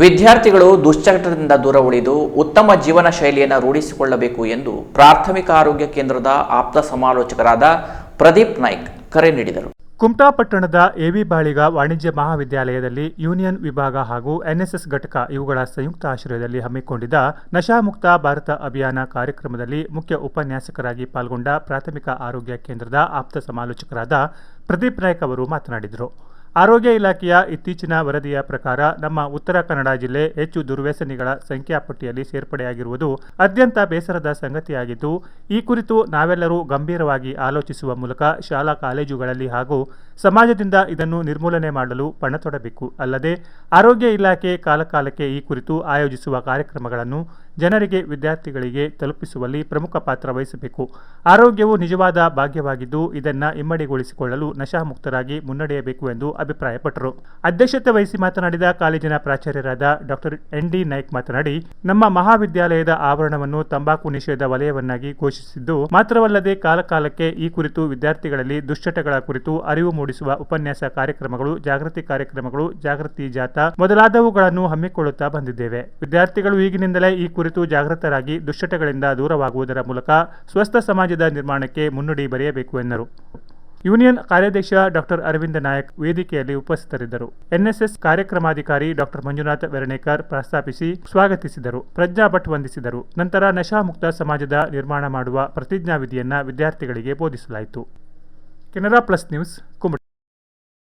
ವಿದ್ಯಾರ್ಥಿಗಳು ದುಶ್ಚಟದಿಂದ ದೂರ ಉಳಿದು ಉತ್ತಮ ಜೀವನ ಶೈಲಿಯನ್ನು ರೂಢಿಸಿಕೊಳ್ಳಬೇಕು ಎಂದು ಪ್ರಾಥಮಿಕ ಆರೋಗ್ಯ ಕೇಂದ್ರದ ಆಪ್ತ ಸಮಾಲೋಚಕರಾದ ಪ್ರದೀಪ್ ನಾಯ್ಕ್ ಕರೆ ನೀಡಿದರು. ಕುಮಟಾ ಪಟ್ಟಣದ ಎವಿ ಬಾಳಿಗ ವಾಣಿಜ್ಯ ಮಹಾವಿದ್ಯಾಲಯದಲ್ಲಿ ಯೂನಿಯನ್ ವಿಭಾಗ ಹಾಗೂ ಎನ್ಎಸ್ಎಸ್ ಘಟಕ ಇವುಗಳ ಸಂಯುಕ್ತ ಆಶ್ರಯದಲ್ಲಿ ಹಮ್ಮಿಕೊಂಡಿದ್ದ ನಶಾಮುಕ್ತ ಭಾರತ ಅಭಿಯಾನ ಕಾರ್ಯಕ್ರಮದಲ್ಲಿ ಮುಖ್ಯ ಉಪನ್ಯಾಸಕರಾಗಿ ಪಾಲ್ಗೊಂಡ ಪ್ರಾಥಮಿಕ ಆರೋಗ್ಯ ಕೇಂದ್ರದ ಆಪ್ತ ಸಮಾಲೋಚಕರಾದ ಪ್ರದೀಪ್ ನಾಯ್ಕ್ ಅವರು ಮಾತನಾಡಿದರು. ಆರೋಗ್ಯ ಇಲಾಖೆಯ ಇತ್ತೀಚಿನ ವರದಿಯ ಪ್ರಕಾರ ನಮ್ಮ ಉತ್ತರ ಕನ್ನಡ ಜಿಲ್ಲೆ ಹೆಚ್ಚು ದುರ್ವ್ಯಸನಿಗಳ ಸಂಖ್ಯಾ ಪಟ್ಟಿಯಲ್ಲಿ ಸೇರ್ಪಡೆಯಾಗಿರುವುದು ಅತ್ಯಂತ ಬೇಸರದ ಸಂಗತಿಯಾಗಿದ್ದು, ಈ ಕುರಿತು ನಾವೆಲ್ಲರೂ ಗಂಭೀರವಾಗಿ ಆಲೋಚಿಸುವ ಮೂಲಕ ಶಾಲಾ ಕಾಲೇಜುಗಳಲ್ಲಿ ಹಾಗೂ ಸಮಾಜದಿಂದ ಇದನ್ನು ನಿರ್ಮೂಲನೆ ಮಾಡಲು ಪಣ ತೊಡಬೇಕು. ಅಲ್ಲದೆ, ಆರೋಗ್ಯ ಇಲಾಖೆ ಕಾಲಕಾಲಕ್ಕೆ ಈ ಕುರಿತು ಆಯೋಜಿಸುವ ಕಾರ್ಯಕ್ರಮಗಳನ್ನು ಜನರಿಗೆ, ವಿದ್ಯಾರ್ಥಿಗಳಿಗೆ ತಲುಪಿಸುವಲ್ಲಿ ಪ್ರಮುಖ ಪಾತ್ರ ವಹಿಸಬೇಕು. ಆರೋಗ್ಯವು ನಿಜವಾದ ಭಾಗ್ಯವಾಗಿದ್ದು, ಇದನ್ನು ಇಮ್ಮಡಿಗೊಳಿಸಿಕೊಳ್ಳಲು ನಶಾಮುಕ್ತರಾಗಿ ಮುನ್ನಡೆಯಬೇಕು ಎಂದು ಅಭಿಪ್ರಾಯಪಟ್ಟರು. ಅಧ್ಯಕ್ಷತೆ ವಹಿಸಿ ಮಾತನಾಡಿದ ಕಾಲೇಜಿನ ಪ್ರಾಚಾರ್ಯರಾದ ಡಾಕ್ಟರ್ ಎನ್ ಡಿ ನಾಯ್ಕ್ ಮಾತನಾಡಿ, ನಮ್ಮ ಮಹಾವಿದ್ಯಾಲಯದ ಆವರಣವನ್ನು ತಂಬಾಕು ನಿಷೇಧ ವಲಯವನ್ನಾಗಿ ಘೋಷಿಸಿದ್ದು, ಮಾತ್ರವಲ್ಲದೆ ಕಾಲಕಾಲಕ್ಕೆ ಈ ಕುರಿತು ವಿದ್ಯಾರ್ಥಿಗಳಲ್ಲಿ ದುಶ್ಚಟಗಳ ಕುರಿತು ಅರಿವು ಮೂಡಿಸುವ ಉಪನ್ಯಾಸ ಕಾರ್ಯಕ್ರಮಗಳು, ಜಾಗೃತಿ ಕಾರ್ಯಕ್ರಮಗಳು, ಜಾಗೃತಿ ಜಾಥಾ ಮೊದಲಾದವುಗಳನ್ನು ಹಮ್ಮಿಕೊಳ್ಳುತ್ತಾ ಬಂದಿದ್ದೇವೆ. ವಿದ್ಯಾರ್ಥಿಗಳು ಈಗಿನಿಂದಲೇ ಈ ಕುರಿತು ಜಾಗೃತರಾಗಿ ದುಶ್ಚಟಗಳಿಂದ ದೂರವಾಗುವುದರ ಮೂಲಕ ಸ್ವಸ್ಥ ಸಮಾಜದ ನಿರ್ಮಾಣಕ್ಕೆ ಮುನ್ನುಡಿ ಬರೆಯಬೇಕು ಎಂದರು. ಯೂನಿಯನ್ ಕಾರ್ಯಾಧ್ಯಕ್ಷ ಡಾಕ್ಟರ್ ಅರವಿಂದ ನಾಯಕ್ ವೇದಿಕೆಯಲ್ಲಿ ಉಪಸ್ಥಿತರಿದ್ದರು. ಎನ್ಎಸ್ಎಸ್ ಕಾರ್ಯಕ್ರಮಾಧಿಕಾರಿ ಡಾಕ್ಟರ್ ಮಂಜುನಾಥ್ ವೆರಣೇಕರ್ ಪ್ರಸ್ತಾಪಿಸಿ ಸ್ವಾಗತಿಸಿದರು. ಪ್ರಜ್ಞಾ ಭಟ್ ವಂದಿಸಿದರು. ನಂತರ ನಶಾಮುಕ್ತ ಸಮಾಜದ ನಿರ್ಮಾಣ ಮಾಡುವ ಪ್ರತಿಜ್ಞಾವಿಧಿಯನ್ನ ವಿದ್ಯಾರ್ಥಿಗಳಿಗೆ ಬೋಧಿಸಲಾಯಿತು. Canara plus news Kumta.